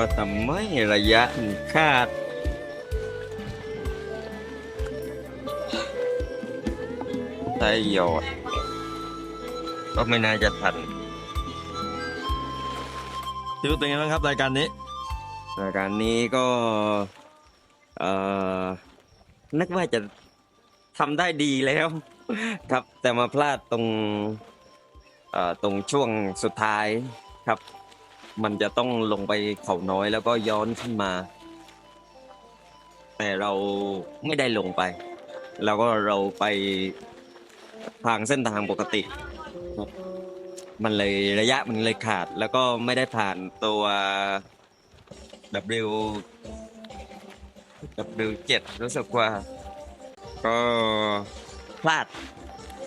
ว่าทำไมระยะมันคาดใช้หยอด ก็ไม่น่าจะทันชีวิตเป็นไงบ้างครับรายการนี้ รายการนี้ก็ เอ่อ นึกว่าจะทำได้ดีแล้ว ครับแต่มาพลาดตรง เอ่อ ตรงช่วงสุดท้ายครับ มันจะต้องลงไปเขาน้อยแล้วก็ย้อนขึ้นมา แต่เราไม่ได้ลงไป แล้วก็เราไปทางเส้นทางปกติครับมันเลยระยะมันเลยขาด แล้วก็ไม่ได้ผ่านตัว W W เจ็ดรู้สึกว่า ก็พลาด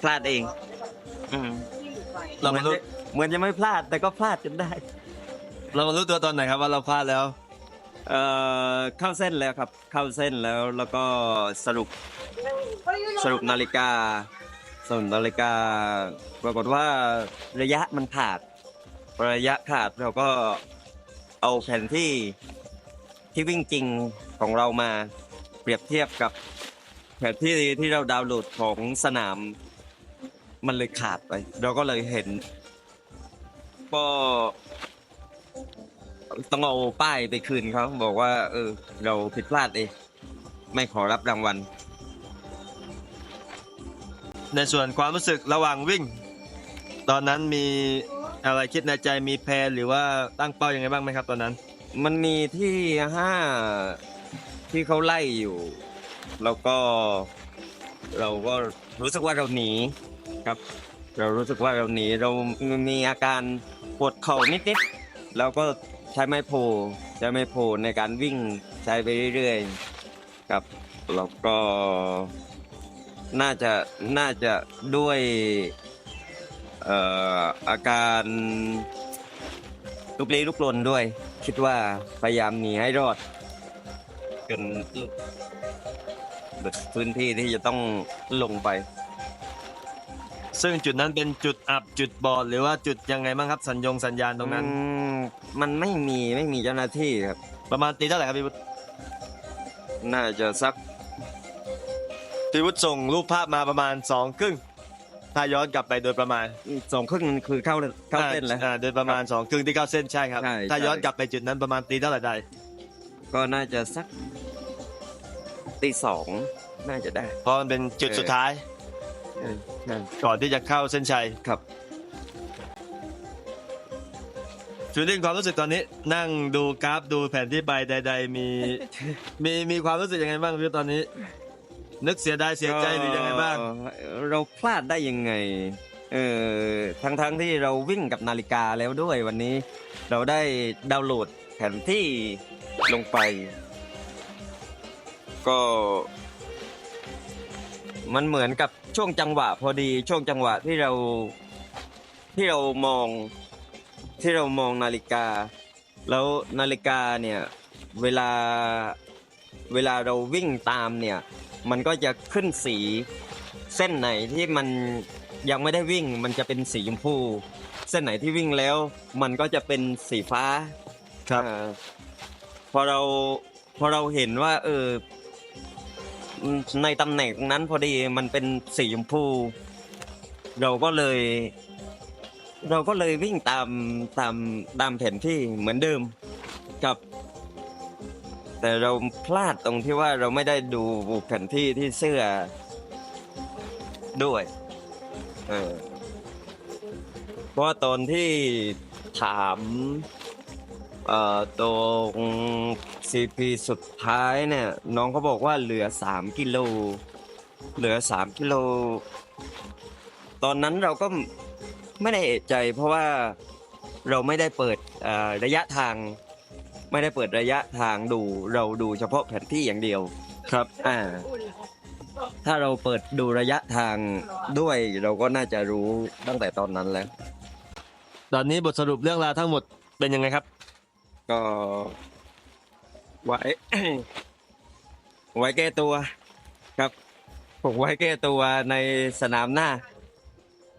พลาดเอง อืมเราเหมืมาอนรู้จะเหมือนจะไม่พลาดแต่ก็พลาดจนได้ เรามารู้ตัวตอนไหนครับว่าเราพลาดแล้ว เอ่อเข้าเส้นแล้วครับ เข้าเส้นแล้วแล้วก็สรุปสรุปนาฬิกาสรุปนาฬิกาปรากฏว่าระยะมันขาด ระยะขาดเราก็เอาแผนที่ที่วิ่งจริงของเรามาเปรียบเทียบกับแผนที่ที่เราดาวน์โหลดของสนาม มันเลยขาดไป เราก็เลยเห็น ก็ ต้องเอาป้ายไปคืนเขาบอกว่า เออ เราผิดพลาดเองไม่ขอรับรางวัล ในส่วนความรู้สึกระหว่างวิ่ง ตอนนั้นมีอะไรคิดในใจมีแพลนหรือว่าตั้งเป้ายังไงบ้างไหมครับ ตอนนั้น มันมีที่ห้าที่เขาไล่อยู่ แล้วก็ เราก็รู้สึกว่าเราหนีครับ เรารู้สึกว่าเราหนีเรามีอาการปวดเข่านิดๆแล้วก็ ใช้ไม้โพใช้ไม้โพในการวิ่งใช้ไปเรื่อยๆครับแล้วก็น่าจะน่าจะด้วยเอ่ออาการลุกลี้ลุกลนด้วย คิดว่าพยายามหนีให้รอดจนพื้นที่ที่จะต้องลงไป ซึ่งจุดนั้นเป็นจุดอับจุดบอดหรือว่าจุดยังไงบ้างครับสัญญงสัญญาณตรงนั้น อืมมันไม่มีไม่มีเจ้าหน้าที่ครับ ประมาณตีเท่าไหร่ครับพี่วุฒิน่าจะสักพี่วุฒิส่งรูปภาพมาประมาณสองครึ่งถ้าย้อนกลับไปโดยประมาณสองครึ่งมันคือเข้าเข้าเส้นแล้ว อ่าโดยประมาณสองครึ่งที่เข้าเส้นใช่ครับ ใช่ถ้าใช่ย้อนกลับไปจุดนั้นประมาณตีเท่าไหร่ได้ก็น่าจะสักตีสองน่าจะได้ เพราะมันเป็นจุดเออ สุดท้าย ใช่ใช่ก่อนที่จะเข้าเส้นชัยครับฟีลลิ่งความรู้สึกตอนนี้นั่งดูกราฟดูแผนที่ใบใด ๆ มีมีมีความรู้สึกยังไงบ้างพี่ตอนนี้ นึกเสียดายเสียใจหรือยังไงบ้างก็เราพลาดได้ยังไงเออทั้งทั้งๆที่เราวิ่งกับนาฬิกาแล้วด้วยวันนี้ เราได้ดาวน์โหลดแผนที่ลงไป ก็ มันเหมือนกับ ช่วงจังหวะพอดีช่วงจังหวะที่เราที่เรามองที่เรามองนาฬิกา แล้วนาฬิกาเนี่ยเวลาเวลาเราวิ่งตามเนี่ย มันก็จะขึ้นสีเส้นไหนที่มันยังไม่ได้วิ่งมันจะเป็นสีชมพู เส้นไหนที่วิ่งแล้ว มันก็จะเป็นสีฟ้าครับอ่าพอเราพอเราเห็นว่า เอออืม ในตำแหน่งตรงนั้นพอดีมันเป็นสีชมพู เราก็เลย เราก็เลยวิ่งตามตามตามแผนที่เหมือนเดิมกับ แต่เราพลาดตรงที่ว่าเราไม่ได้ดูแผนที่ที่เสื้อด้วยเออเพราะตอนที่ถาม เอ่อตรงซีพีสุดท้ายเนี่ย น้องเขาบอกว่าเหลือสามกิโล เหลือสามกิโล ตอนนั้นเราก็ไม่ได้เอะใจ เพราะว่าเราไม่ได้เปิดเอ่อระยะทาง ไม่ได้เปิดระยะทางดู เราดูเฉพาะแผนที่อย่างเดียวครับอ่า ถ้าเราเปิดดูระยะทางด้วยเราก็น่าจะรู้ตั้งแต่ตอนนั้นแล้ว ตอนนี้บทสรุปเรื่องราวทั้งหมดเป็นยังไงครับ ก็ ไว้ ไว้แก้ตัวครับผมไว้แก้ตัวในสนามหน้า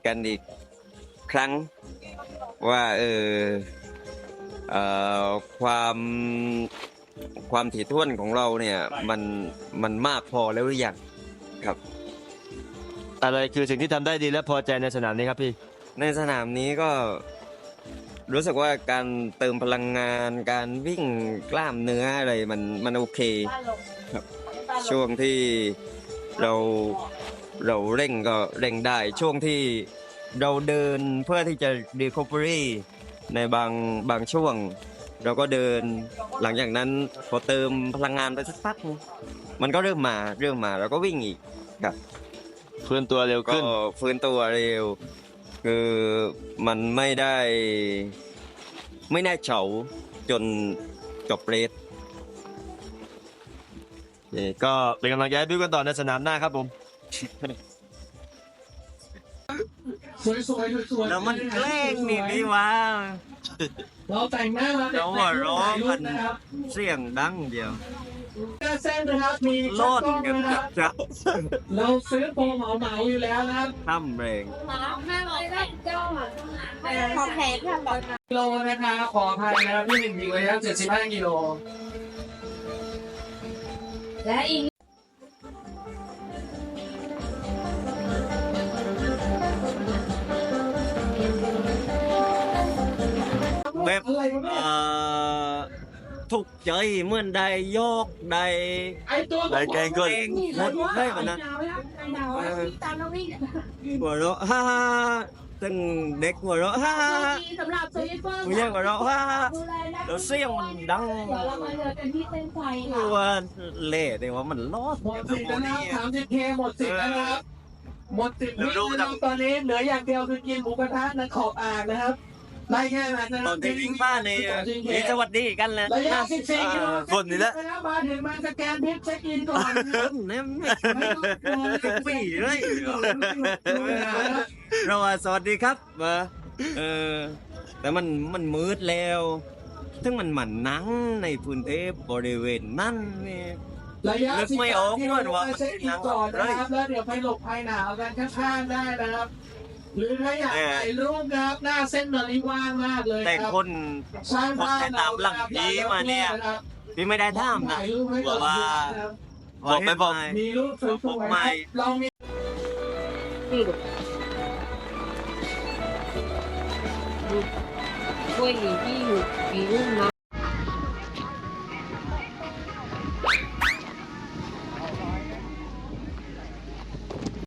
กันอีกครั้ง ว่าเออเอ่อความความถี่ถ้วนของเราเนี่ยมันมันมากพอแล้วหรือยังครับ อะไรคือสิ่งที่ทำได้ดีและพอใจในสนามนี้ครับพี่ ในสนามนี้ก็ รู้สึกว่าการเติมพลังงาน การวิ่งกล้ามเนื้ออะไรมันมันโอเคครับช่วงที่เราเราเร่งก็เร่งได้ ช่วงที่เราเดินเพื่อที่จะ recovery ในบางบางช่วง เราก็เดินหลังจากนั้นพอเติมพลังงานไปสักพักนึงมันก็เริ่มมาเริ่มมาเราก็วิ่งอีกครับฟื้นตัวเร็วก็ขึ้นฟื้นตัวเร็ว คือมันไม่ได้ไม่แน่เฉาจนจบเรสนี่ก็เป็นกำลังใจให้พี่กันต่อในสนามหน้าครับผม สวยๆสวยๆแล้วมันแกล้งนี่นี่วะเราแต่งหน้ามาแล้วหัวเราะมันนะครับเสียงดังเดียว หน้าเส้นนะครับมีโลดกล้องกันนะครับจะเราซื้อโปรเหมาเหมาๆอยู่แล้วนะครับทำแรงห้าร้อยได้เจ้าอะพอแพ้ค่ะบอลกิโลนะคะขออภัยนะครับที่หนึ่งดีเลยครับ75กิโล และอีกแบบอะไรวะเนี่ยเอ่อ ทุกข์ใจเหมือนได้ยกได้ไอตัวได้แกงก้นเองหมดได้วันนั้น ตามน้องวิ่งหัวเราะฮ่าฮ่าตึงเด็กหัวเราะฮ่าฮ่าฮ่าสำหรับโซลิเฟอร์ผู้ใหญ่หัวเราะฮ่าฮ่าฮ่าดูแลนะแล้วเสียงมันดังเดี๋ยวเรามาเจอกันที่เส้นชัยคือค่ะว่าเละเลยว่ามันรอดหมดสิทธิ์แล้วนะครับ30เคหมดสิทธิ์แล้วนะครับ หมดสิทธิ์วิ่งนะครับตอนนี้เหลืออย่างเดียวคือกินหมูกระทะนะขอบอ่างนะครับ ได้แค่นั้นนะคตรัอบนที่วิ่งบ้านในนี่สวัสดีกันแล้วระยะ14กิโลคนนี่แหละแล้วมาถึงมาสแกนพิษเช็คอินก่อนนะคเอรับอเนี่ยไม่ไม่ต้องกลัวนะครับปีเลยเวลานะครับเราว่าสวัสดีครับมาเออแต่มันมันมืดแล้วซึ่งมันหมันหนังในพื้นที่บริเวณนั่นนี่ระยะนึกไม่ออก13กิโลว่าเช็คอินก่อนนะครับแล้วเดี๋ยวไปหลบภัยหนาวกันข้างๆได้นะครับ หรือถ้าอยากถ่ายรูปนะครับ หน้าเส้นตอนนี้ว่างมากเลยแต่ครับคนสร้างบ้านคนแนะนำหลังผีมาเนี่ยครับพี่ไม่ได้ท่ามนะถ่ายรูปให้ก่อนว่านะครับบอกไปบอก มีรูปสวยๆครับลองมีช่วยที่อยู่มีรุ่นนะ